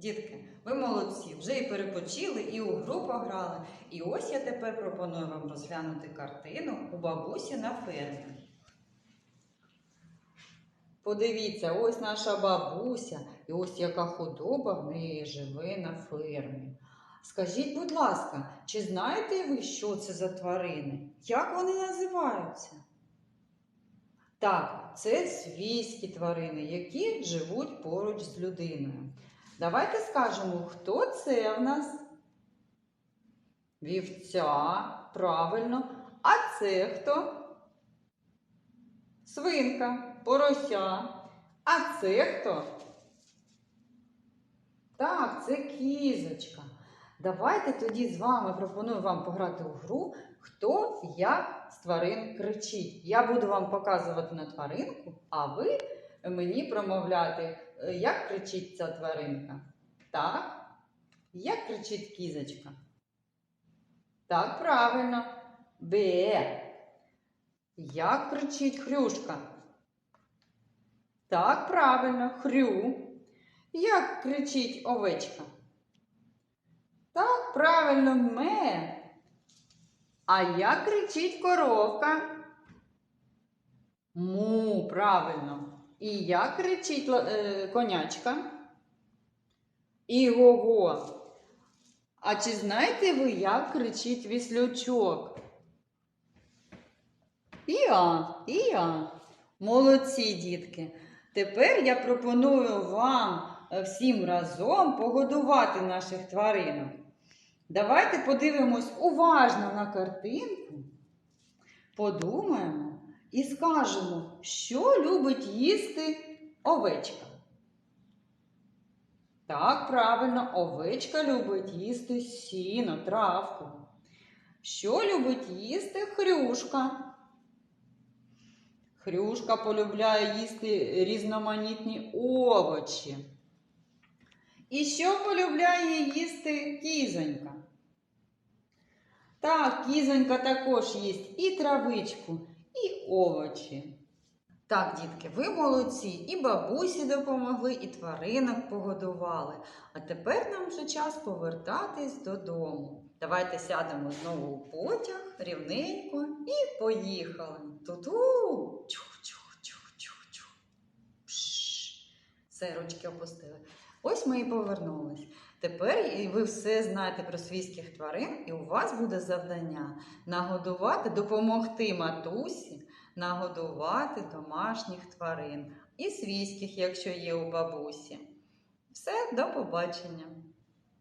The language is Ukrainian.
Дітки, ви молодці, вже і перепочили, і у гру пограли. І ось я тепер пропоную вам розглянути картину у бабусі на фермі. Подивіться, ось наша бабуся, і ось яка худоба в неї живе на фермі. Скажіть, будь ласка, чи знаєте ви, що це за тварини? Як вони називаються? Так, це свійські тварини, які живуть поруч з людиною. Давайте скажемо, хто це в нас? Вівця, правильно. А це хто? Свинка, порося. А це хто? Так, це кізочка. Давайте тоді з вами пропоную вам пограти у гру, хто як з тварин кричить. Я буду вам показувати на тваринку, а ви мені промовляти, е, як кричить ця тваринка. Так? Як кричить кізочка? Так, правильно. Бе. Як кричить хрюшка? Так, правильно, хрю. Як кричить овечка? Так, правильно, ме. А як кричить коровка? Му, правильно. І як кричить е, конячка? Іго-го. А чи знаєте ви, як кричить віслючок? Іа, іа. Молодці, дітки. Тепер я пропоную вам е, всім разом погодувати наших тваринок. Давайте подивимось уважно на картинку, подумаємо і скажемо, що любить їсти овечка. Так, правильно, овечка любить їсти сіно, травку. Що любить їсти хрюшка? Хрюшка полюбляє їсти різноманітні овочі. І що полюбляє їсти кізонька? Так, кізонька також їсть і травичку, овочі. Так, дітки, ви молодці, і бабусі допомогли, і тваринок погодували. А тепер нам вже час повертатись додому. Давайте сядемо знову у потяг рівненько і поїхали. Ту-ту! Чух-чух-чух-чух-чух. Все, ручки опустили. Ось ми і повернулись. Тепер ви все знаєте про свійських тварин, і у вас буде завдання нагодувати, допомогти матусі нагодувати домашніх тварин і свійських, якщо є у бабусі. Все, до побачення!